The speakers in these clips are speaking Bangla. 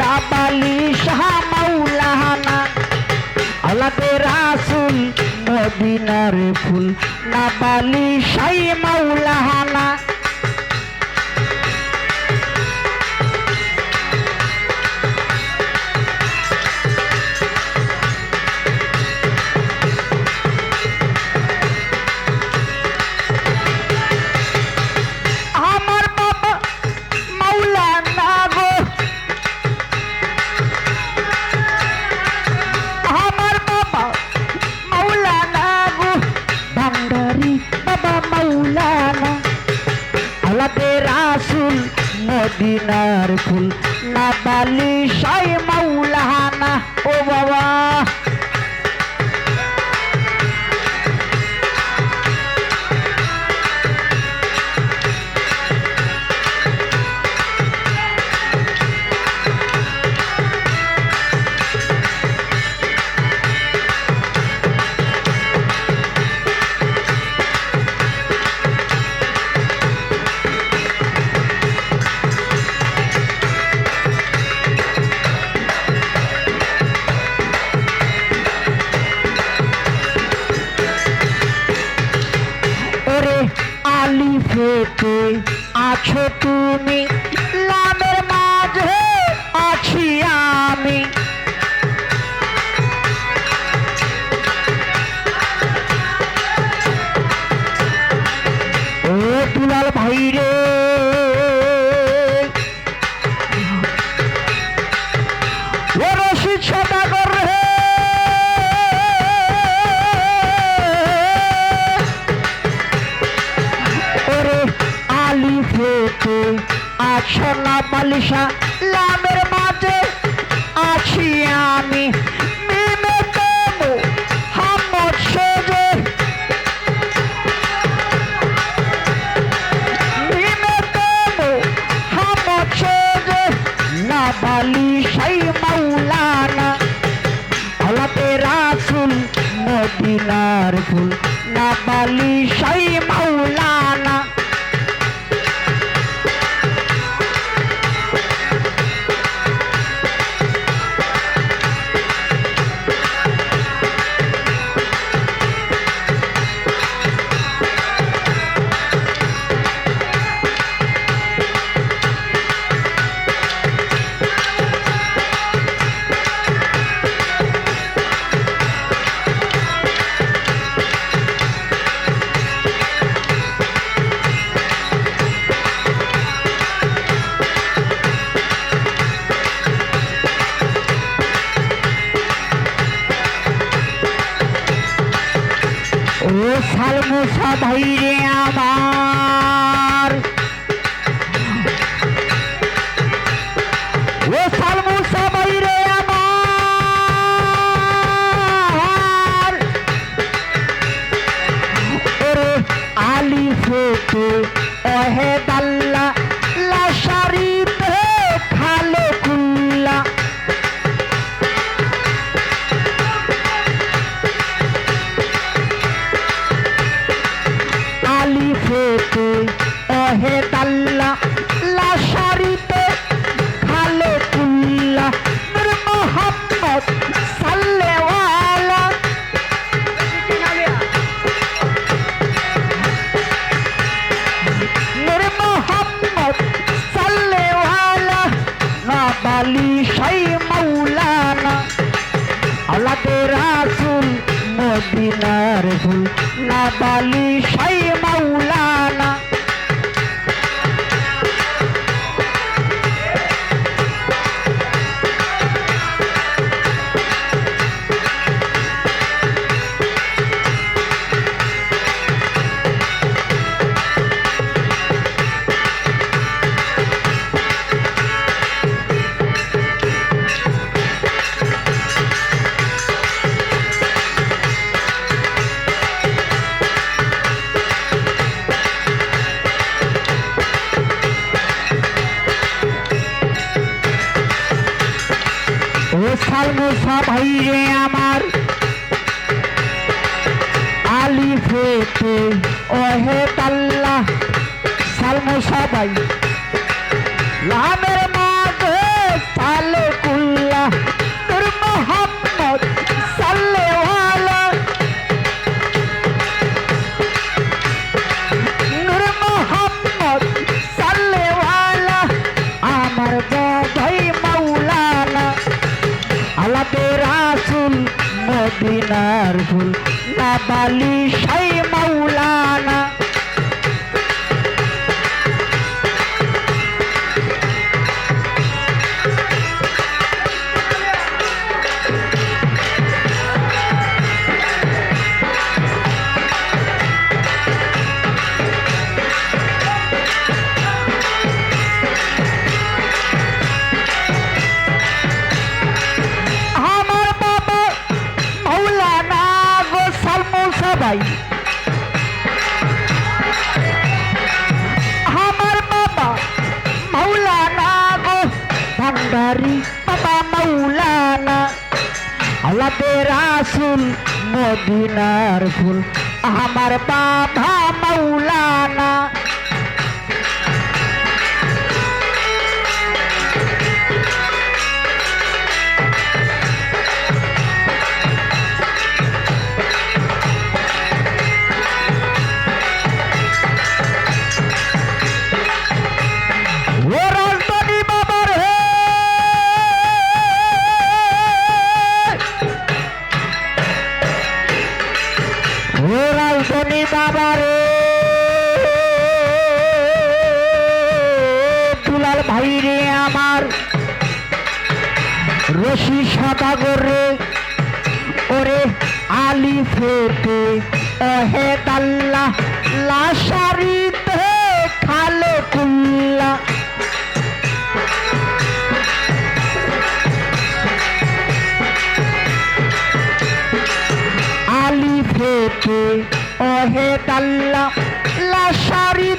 লাবালি শাহ মাওলানা। আলাদে রাসুল মদিনার ফুল। লাবালি শাহ মাওলানা। সোনার ফুল। না বালি সাই মাওলানা ও বাবা। আছো তুমি? লা আলী সাই মৌলানা আল্লাহ রাসুল মদিনার ভুল নাবালিশ সবাই রে আমার। আলিফেতে ওহে তাল্লা সালমো সবাই। লামে আমাদের আসুল মদিনার ফুল। আমার বাবা মৌলা ফেটে ওহে দাল্লা লাশারিতে খালো কুল্লা আলি ফেটে ওহে দাল্লা লাশারিতে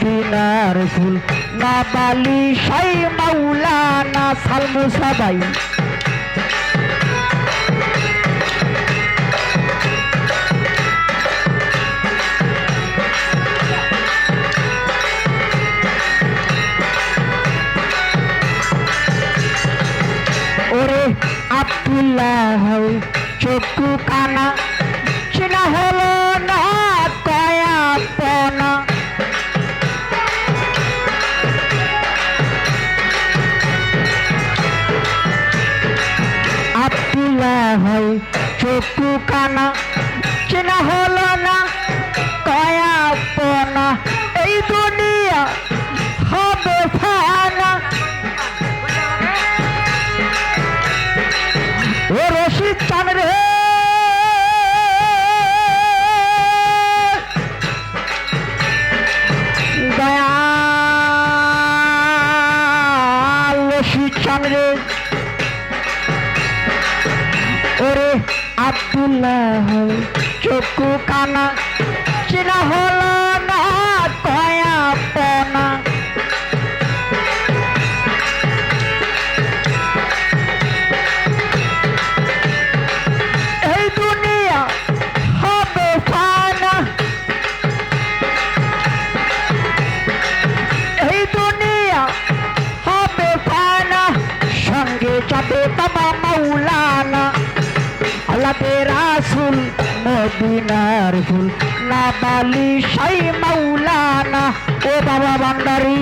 মদিনার ফুল। না বালি সাই মাউলা না সালমু সাবাই। ওরে আব্দুল্লাহ চকু কানা চিনা হলো না কয়া পনা। মদিনার ফুল না বালি সাই মাওলানা ও বাবা বান্দারি।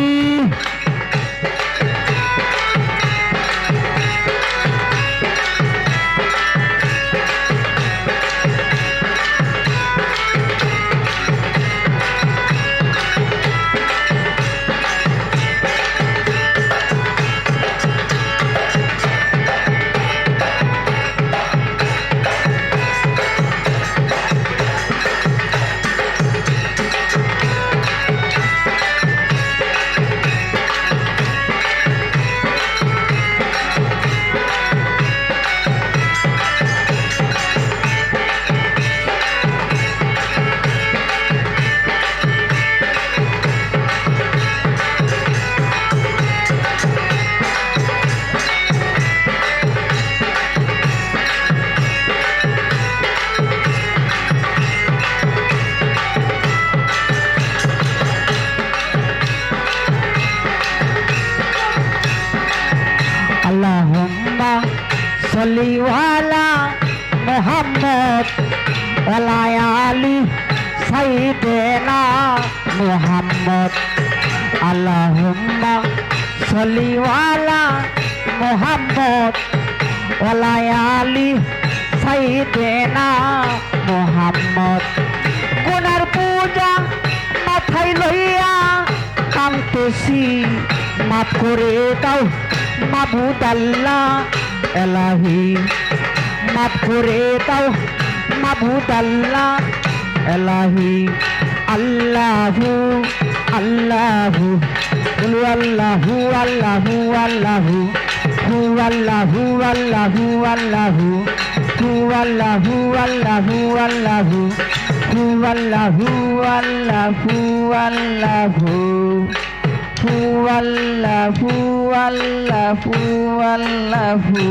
আলী সাইদেনা মোহাম্মদ। আল্লাহুম্মা সলিওয়ালা মোহাম্মদ। আলী সাইদেনা মোহাম্মদ। কোনার পূজা মাথায় লইয়া কামতেছি মাফ করে দাও মাবুদ এলাহি। মাফ করে দাও মাবুদ আল্লাহ এলাহি আল্লাহু আল্লাহু বলু আল্লাহু আল্লাহু আল্লাহু হু আল্লাহু আল্লাহু আল্লাহু হু আল্লাহু আল্লাহু আল্লাহু হু আল্লাহু আল্লাহু আল্লাহু হু আল্লাহু আল্লাহু আল্লাহু